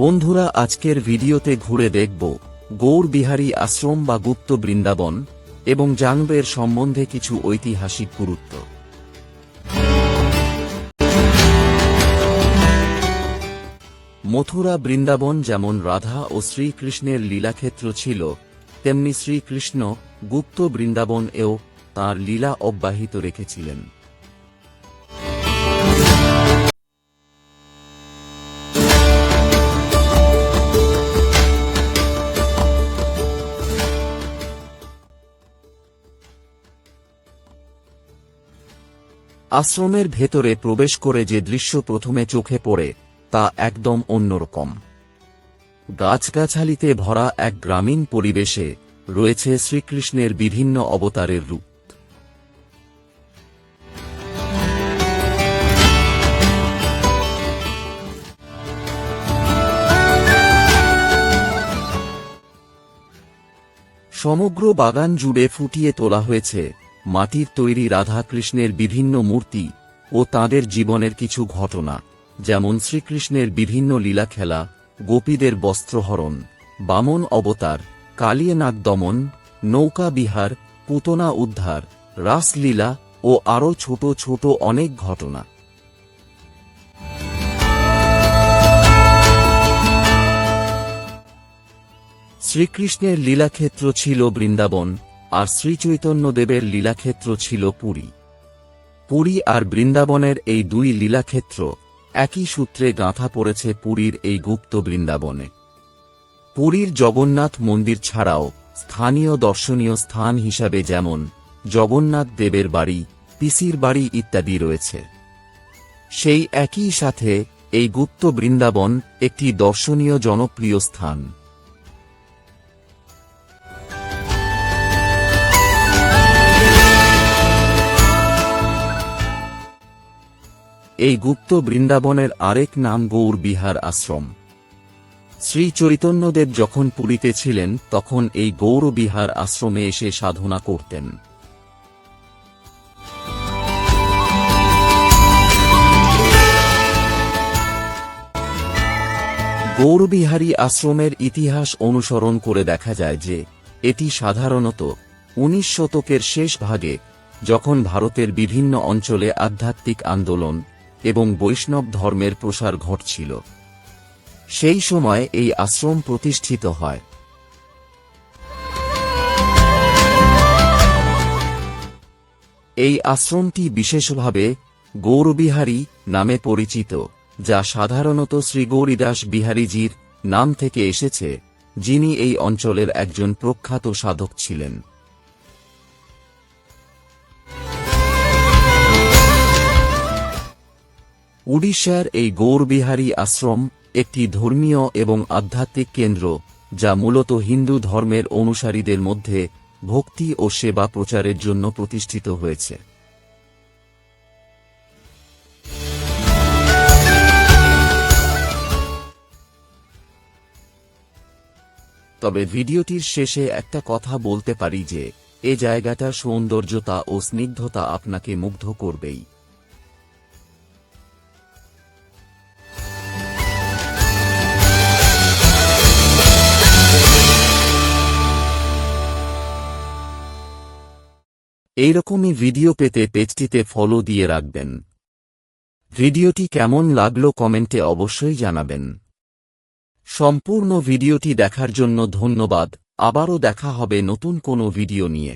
বন্ধুরা, আজকের ভিডিওতে ঘুরে দেখব গৌর বিহারী আশ্রম বা গুপ্ত বৃন্দাবন এবং জাংবের সম্বন্ধে কিছু ঐতিহাসিক গুরুত্ব। মথুরা বৃন্দাবন যেমন রাধা ও শ্রীকৃষ্ণের লীলাক্ষেত্র ছিল, তেমনি শ্রীকৃষ্ণ গুপ্ত বৃন্দাবন এও তাঁর লীলা অব্যাহত রেখেছিলেন। আশ্রমের ভেতরে প্রবেশ করে যে দৃশ্য প্রথমে চোখে পড়ে, তা একদম অন্যরকম। গাছগাছালিতে ভরা এক গ্রামীণ পরিবেশে রয়েছে শ্রীকৃষ্ণের বিভিন্ন অবতারের রূপ। সমগ্র বাগান জুড়ে ফুটিয়ে তোলা হয়েছে মাটির তৈরি রাধাকৃষ্ণের বিভিন্ন মূর্তি ও তাদের জীবনের কিছু ঘটনা, যেমন শ্রীকৃষ্ণের বিভিন্ন লীলা খেলা গোপীদের বস্ত্রহরণ, বামন অবতার, কালিয়ানাগ দমন, নৌকা বিহার, পুতনা উদ্ধার, রাসলীলা ও আরও ছোট ছোট অনেক ঘটনা। শ্রীকৃষ্ণের লীলাক্ষেত্র ছিল বৃন্দাবন আর শ্রীচৈতন্যদেবের লীলাক্ষেত্র ছিল পুরী। পুরী আর বৃন্দাবনের এই দুই লীলাক্ষেত্র একই সূত্রে গাঁথা পড়েছে পুরীর এই গুপ্ত বৃন্দাবনে। পুরীর জগন্নাথ মন্দির ছাড়াও স্থানীয় দর্শনীয় স্থান হিসাবে যেমন জগন্নাথ দেবের বাড়ি, পিসির বাড়ি ইত্যাদি রয়েছে। সেই একই সাথে এই গুপ্ত বৃন্দাবন একটি দর্শনীয় জনপ্রিয় স্থান। এই গুপ্ত বৃন্দাবনের আরেক নাম গৌর বিহার আশ্রম। শ্রী চৈতন্যদেব যখন পুরীতে ছিলেন, তখন এই গৌর বিহার আশ্রমে এসে সাধনা করতেন। গৌরবিহারী আশ্রমের ইতিহাস অনুসরণ করে দেখা যায় যে, এটি সাধারণত উনিশ শতকের শেষ ভাগে, যখন ভারতের বিভিন্ন অঞ্চলে আধ্যাত্মিক আন্দোলন এবং বৈষ্ণব ধর্মের প্রসার ঘটছিল। সেই সময় এই আশ্রম প্রতিষ্ঠিত হয়। এই আশ্রমটি বিশেষভাবে গৌরবিহারী নামে পরিচিত, যা সাধারণত শ্রী গৌরীদাস বিহারীজির নাম থেকে এসেছে, যিনি এই অঞ্চলের একজন প্রখ্যাত সাধক ছিলেন। উড়িষ্যার এই গৌরবিহারী আশ্রম একটি ধর্মীয় এবং আধ্যাত্মিক কেন্দ্র, যা মূলত হিন্দু ধর্মের অনুসারীদের মধ্যে ভক্তি ও সেবা প্রচারের জন্য প্রতিষ্ঠিত হয়েছে। তবে ভিডিওটির শেষে একটা কথা বলতে পারি যে, এ জায়গাটার সৌন্দর্যতা ও স্নিগ্ধতা আপনাকে মুগ্ধ করবেই। এইরকমই ভিডিও পেতে পেজটিতে ফলো দিয়ে রাখবেন। ভিডিওটি কেমন লাগল কমেন্টে অবশ্যই জানাবেন। সম্পূর্ণ ভিডিওটি দেখার জন্য ধন্যবাদ। আবারও দেখা হবে নতুন কোনো ভিডিও নিয়ে।